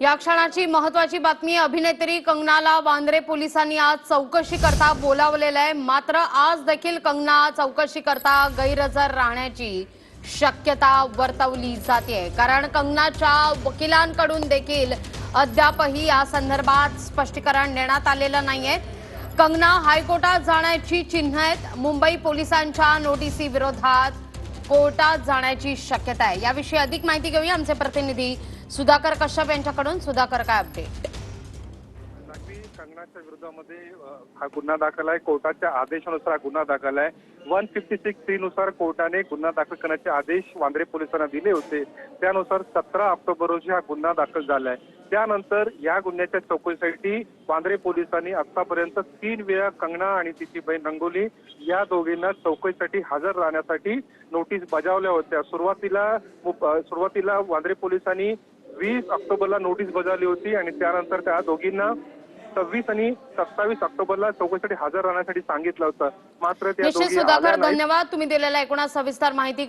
या क्षणाची महत्वाची बातमी अभिनेत्री कंगनाला वांद्रे पोलिसांनी आज चौकशी करता बोलावलेलं आहे. मात्र आज देखील कंगना चौकशी करता गैरहजर राहण्याची शक्यता वर्तवली जाते कारण कंगनाच्या वकिलांकडून देखील अद्यापही या संदर्भात स्पष्टीकरण देण्यात आलेलं नाहीये. कंगना हायकोर्टात जाण्याची चिन्ह आहेत. मुंबई पोलिसांच्या नोटिसी विरोधात कोर्टात जाण्याची शक्यता आहे. याविषयी अधिक माहिती घेऊया आमचे प्रतिनिधी सुधाकर कश्यप यांच्याकडून. सुधाकर काय अपडेट कंगनाच्या विरोधामध्ये हा गुन्हा दाखल आहे. कोर्टाच्या आदेशानुसार हा गुन्हा दाखल आहे. वन फिफ्टी सिक्स थ्री नुसार कोर्टाने गुन्हा दाखल करण्याचे आदेश वांद्रे पोलिसांना दिले होते. त्यानुसार सतरा ऑक्टोबर रोजी हा गुन्हा दाखल झाला आहे. त्यानंतर या गुन्ह्याच्या चौकशीसाठी वांद्रे पोलिसांनी आतापर्यंत तीन वेळा कंगना आणि तिची बहीण रंगोली या दोघींना चौकशीसाठी हजर राहण्यासाठी नोटीस बजावल्या होत्या. सुरुवातीला सुरुवातीला वांद्रे पोलिसांनी वीस ऑक्टोबरला नोटीस बजावली होती आणि त्यानंतर त्या दोघींना सव्वीस आणि सत्तावीस ऑक्टोबरला चौकशीसाठी हजर राहण्यासाठी सांगितलं होतं. मात्र त्या दोघी सुधाकर. धन्यवाद. तुम्ही दिलेल्या एकूणच सविस्तर माहिती